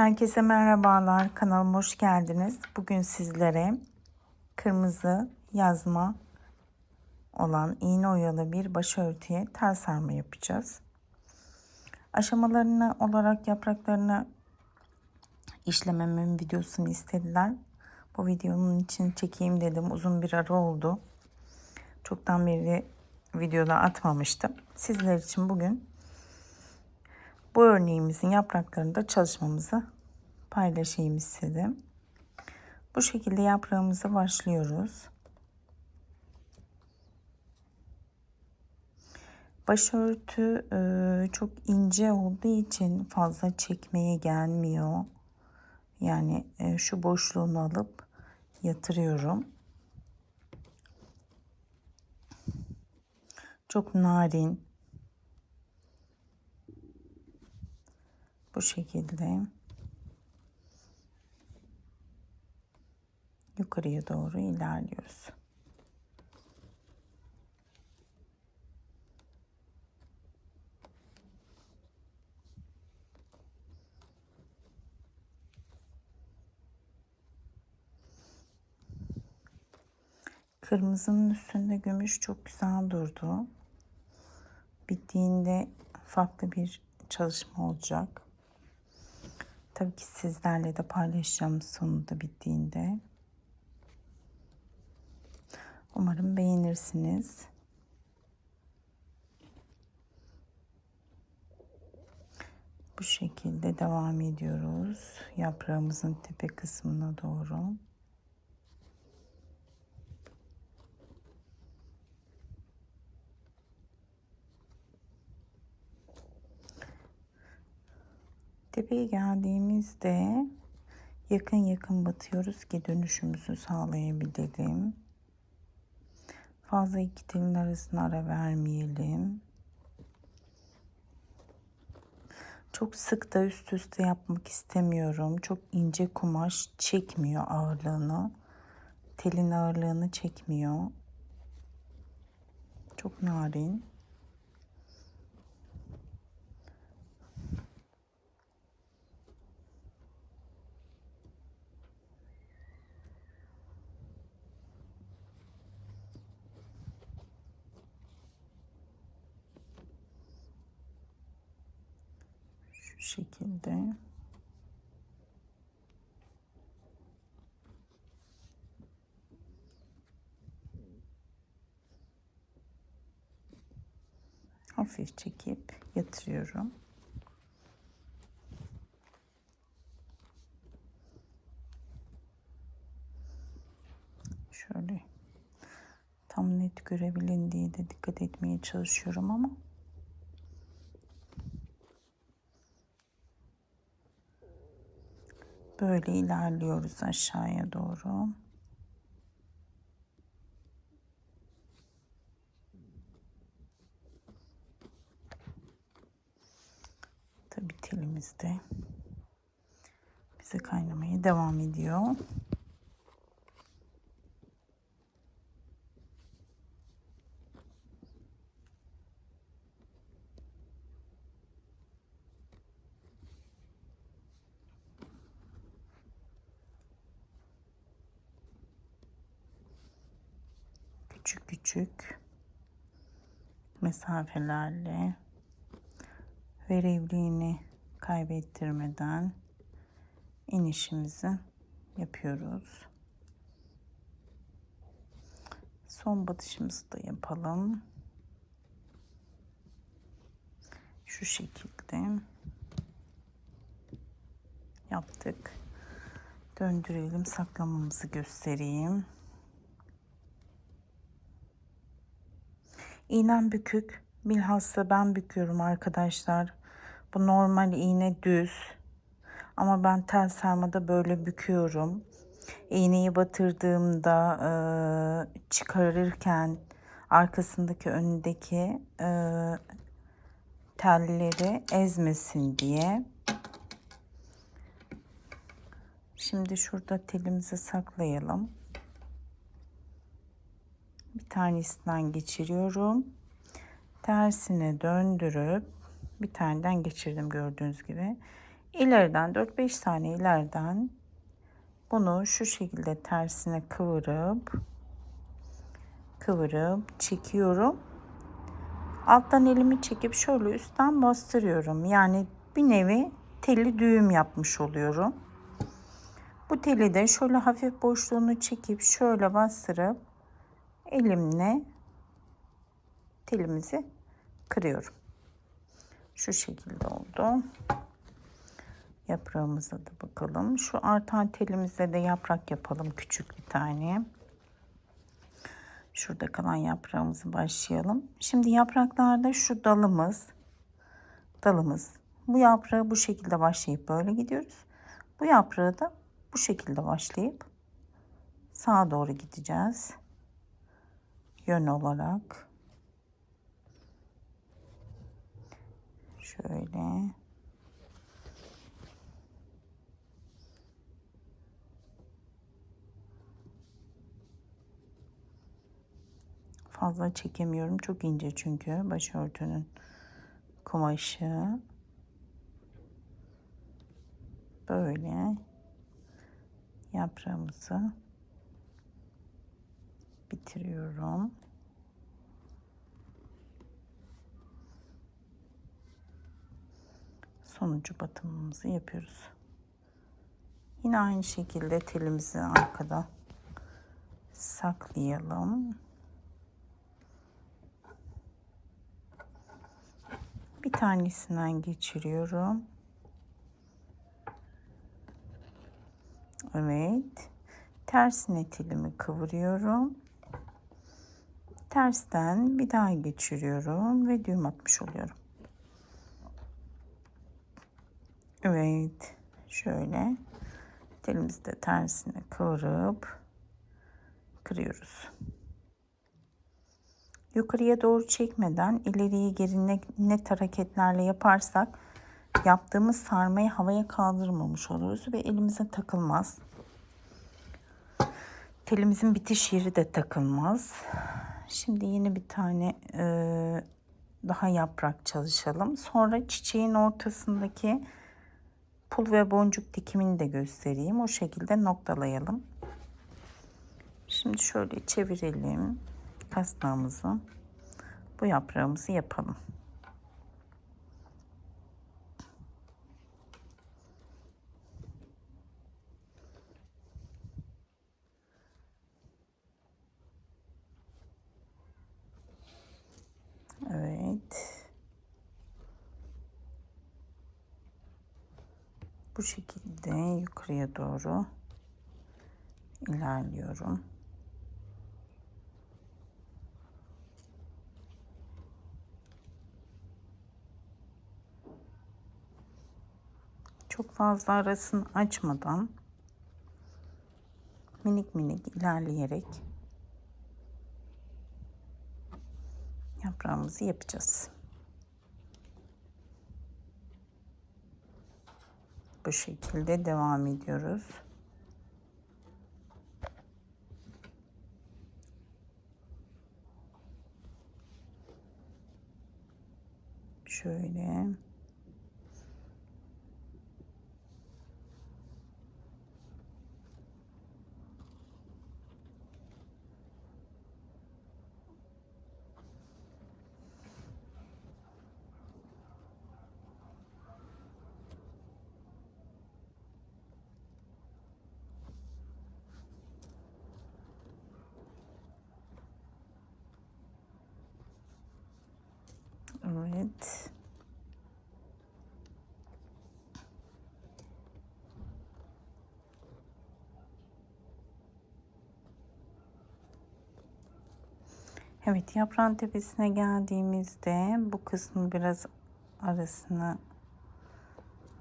Herkese merhabalar. Kanalıma hoş geldiniz. Bugün sizlere kırmızı yazma olan iğne oyalı bir başörtüye tel sarma yapacağız. Aşamalarını olarak yapraklarını işlememin videosunu istediler. Bu videonun için çekeyim dedim. Uzun bir ara oldu. Çoktan beri videoda atmamıştım. Sizler için bugün bu örneğimizin yapraklarında çalışmamızı paylaşayım istedim. Bu şekilde yaprağımıza başlıyoruz. Başörtü e, çok ince olduğu için fazla çekmeye gelmiyor. Yani e, şu boşluğunu alıp yatırıyorum. Çok narin. Bu şekilde yukarıya doğru ilerliyoruz. Kırmızının üstünde gümüş çok güzel durdu. Bittiğinde farklı bir çalışma olacak. Tabii ki sizlerle de paylaşacağım sonunda bittiğinde. Umarım beğenirsiniz. Bu şekilde devam ediyoruz. Yaprağımızın tepe kısmına doğru. Tepeye geldiğimizde yakın yakın batıyoruz ki dönüşümüzü sağlayabilelim. Fazla iki telin arasına ara vermeyelim. Çok sık da üst üste yapmak istemiyorum. Çok ince kumaş çekmiyor ağırlığını. Telin ağırlığını çekmiyor. Çok narin. Şekilde hafif çekip yatırıyorum. Şöyle tam net görebilin diye de dikkat etmeye çalışıyorum ama Böyle ilerliyoruz aşağıya doğru. Tabi telimiz de bize kaynamaya devam ediyor. Küçük küçük mesafelerle verevliğini kaybettirmeden inişimizi yapıyoruz. Son batışımızı da yapalım. Şu şekilde yaptık. Döndürelim, saklamamızı göstereyim. İğnem bükük. Bilhassa ben büküyorum arkadaşlar. Bu normal iğne düz. Ama ben tel sarmada böyle büküyorum. İğneyi batırdığımda e, çıkarırken arkasındaki önündeki e, telleri ezmesin diye. Şimdi şurada telimizi saklayalım tanesinden geçiriyorum. Tersine döndürüp bir taneden geçirdim gördüğünüz gibi. ileriden 4-5 tane ileriden bunu şu şekilde tersine kıvırıp kıvırıp çekiyorum. Alttan elimi çekip şöyle üstten bastırıyorum. Yani bir nevi teli düğüm yapmış oluyorum. Bu teli de şöyle hafif boşluğunu çekip şöyle bastırıp elimle telimizi kırıyorum. Şu şekilde oldu. Yaprağımıza da bakalım. Şu artan telimizde de yaprak yapalım küçük bir tane. Şurada kalan yaprağımızı başlayalım. Şimdi yapraklarda şu dalımız, dalımız. Bu yaprağı bu şekilde başlayıp böyle gidiyoruz. Bu yaprağı da bu şekilde başlayıp sağa doğru gideceğiz. Yön olarak. Şöyle. Fazla çekemiyorum. Çok ince çünkü başörtünün kumaşı. Böyle yaprağımızı bitiriyorum. Sonucu batımımızı yapıyoruz. Yine aynı şekilde telimizi arkada saklayalım. Bir tanesinden geçiriyorum. Evet. Tersine telimi kıvırıyorum. Tersten bir daha geçiriyorum ve düğüm atmış oluyorum. Evet. Şöyle telimizi de tersine kıvırıp kırıyoruz. Yukarıya doğru çekmeden ileriye geri net hareketlerle yaparsak yaptığımız sarmayı havaya kaldırmamış oluruz ve elimize takılmaz. Telimizin bitiş yeri de takılmaz. Şimdi yeni bir tane e, daha yaprak çalışalım. Sonra çiçeğin ortasındaki pul ve boncuk dikimini de göstereyim. O şekilde noktalayalım. Şimdi şöyle çevirelim kasnağımızı. Bu yaprağımızı yapalım. Evet. Bu şekilde yukarıya doğru ilerliyorum. Çok fazla arasını açmadan minik minik ilerleyerek yaprağımızı yapacağız. Bu şekilde devam ediyoruz. Şöyle. Evet. Evet yaprağın tepesine geldiğimizde bu kısmı biraz arasını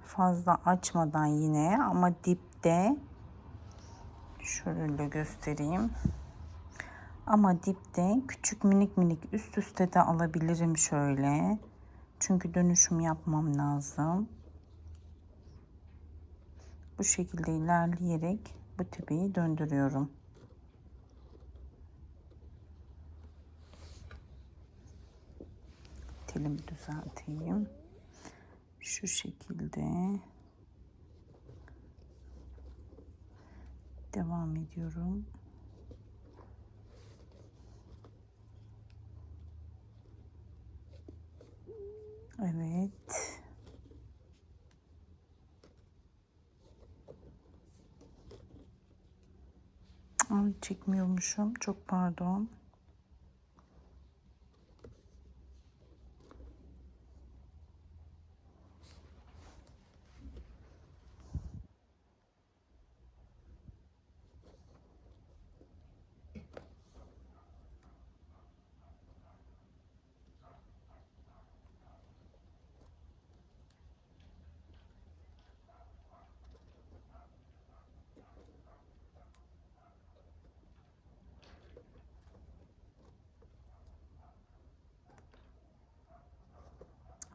fazla açmadan yine ama dipte şöyle göstereyim. Ama dipte küçük minik minik üst üste de alabilirim şöyle. Çünkü dönüşüm yapmam lazım. Bu şekilde ilerleyerek bu tepeyi döndürüyorum. Telimi düzelteyim. Şu şekilde devam ediyorum. Evet. Ay çekmiyormuşum. Çok pardon.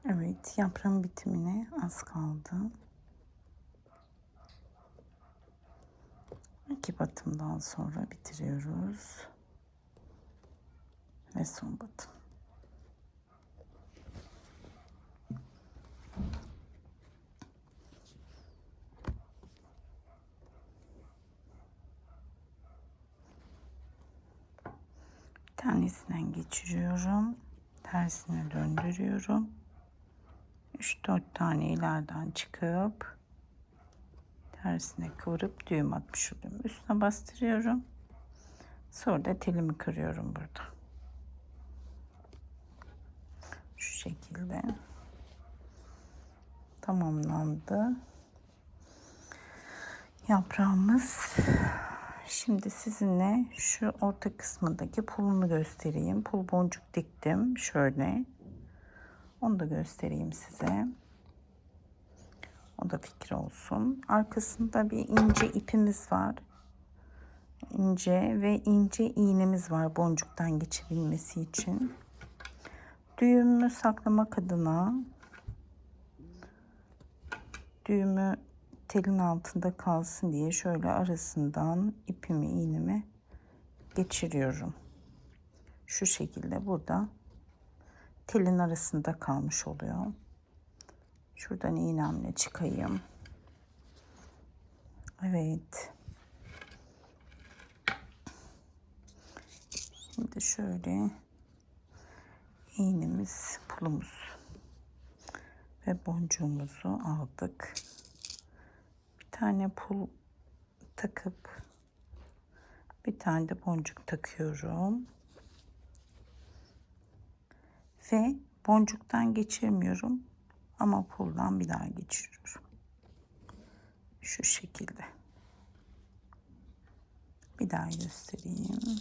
Evet, yaprağın bitimine az kaldı. İki batımdan sonra bitiriyoruz. Ve son batım. Bir tanesinden geçiriyorum. Tersine döndürüyorum. 3-4 tane ileriden çıkıp tersine kıvırıp düğüm atmış oluyorum. Üstüne bastırıyorum. Sonra da telimi kırıyorum burada. Şu şekilde tamamlandı. Yaprağımız. Şimdi sizinle şu orta kısmındaki pulunu göstereyim. Pul boncuk diktim. Şöyle. Onu da göstereyim size. O da fikir olsun. Arkasında bir ince ipimiz var. İnce ve ince iğnemiz var boncuktan geçebilmesi için. Düğümü saklamak adına düğümü telin altında kalsın diye şöyle arasından ipimi iğnemi geçiriyorum. Şu şekilde burada telin arasında kalmış oluyor. Şuradan iğnemle çıkayım. Evet. Şimdi şöyle iğnemiz, pulumuz ve boncuğumuzu aldık. Bir tane pul takıp bir tane de boncuk takıyorum ve boncuktan geçirmiyorum ama puldan bir daha geçiriyorum. Şu şekilde. Bir daha göstereyim.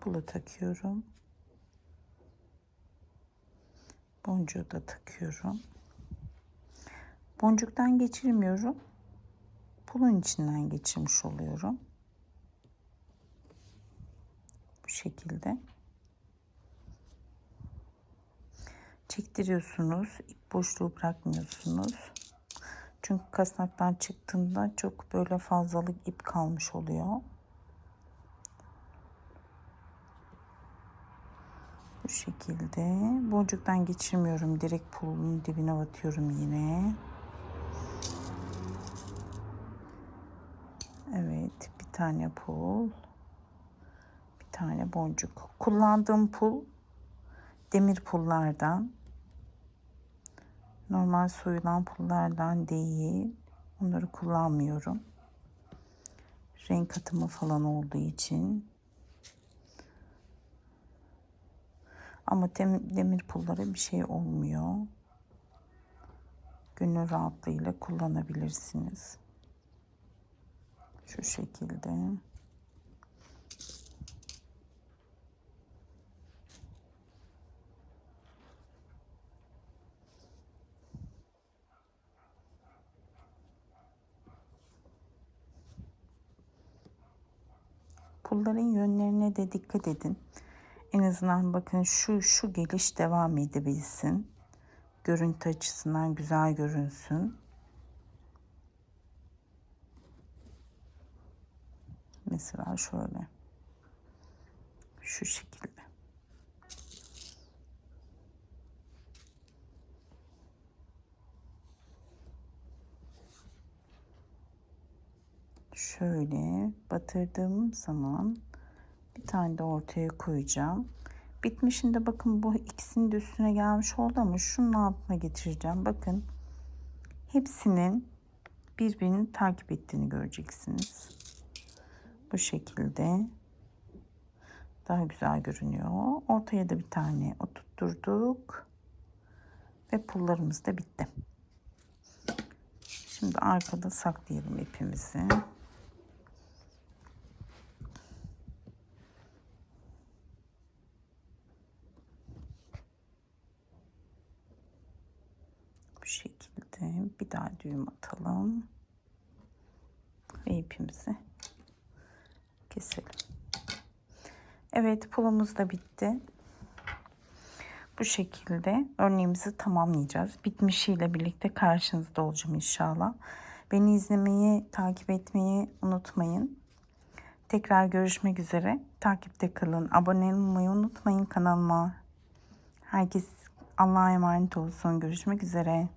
Pulu takıyorum. Boncuğu da takıyorum. Boncuktan geçirmiyorum. Pulun içinden geçirmiş oluyorum. Bu şekilde. Çektiriyorsunuz. İp boşluğu bırakmıyorsunuz. Çünkü kasnaktan çıktığında çok böyle fazlalık ip kalmış oluyor. Bu şekilde. Boncuktan geçirmiyorum. Direkt pulun dibine batıyorum yine. Evet. Bir tane pul. Bir tane boncuk. Kullandığım pul demir pullardan normal soyulan pullardan değil. Onları kullanmıyorum. Renk atımı falan olduğu için. Ama demir pullara bir şey olmuyor. Gönül rahatlığıyla kullanabilirsiniz. Şu şekilde. Pulların yönlerine de dikkat edin. En azından bakın şu şu geliş devam edebilsin. Görüntü açısından güzel görünsün. Mesela şöyle. Şu şekilde. Şöyle batırdığım zaman bir tane de ortaya koyacağım. Bitmişinde bakın bu ikisinin de üstüne gelmiş oldu ama şunun altına getireceğim. Bakın hepsinin birbirini takip ettiğini göreceksiniz. Bu şekilde daha güzel görünüyor. Ortaya da bir tane oturtturduk. Ve pullarımız da bitti. Şimdi arkada saklayalım ipimizi. Bu şekilde daha düğüm atalım. Ve ipimizi keselim. Evet pulumuz da bitti. Bu şekilde örneğimizi tamamlayacağız. Bitmişiyle birlikte karşınızda olacağım inşallah. Beni izlemeyi, takip etmeyi unutmayın. Tekrar görüşmek üzere. Takipte kalın. Abone olmayı unutmayın kanalıma. Herkes Allah'a emanet olsun. Görüşmek üzere.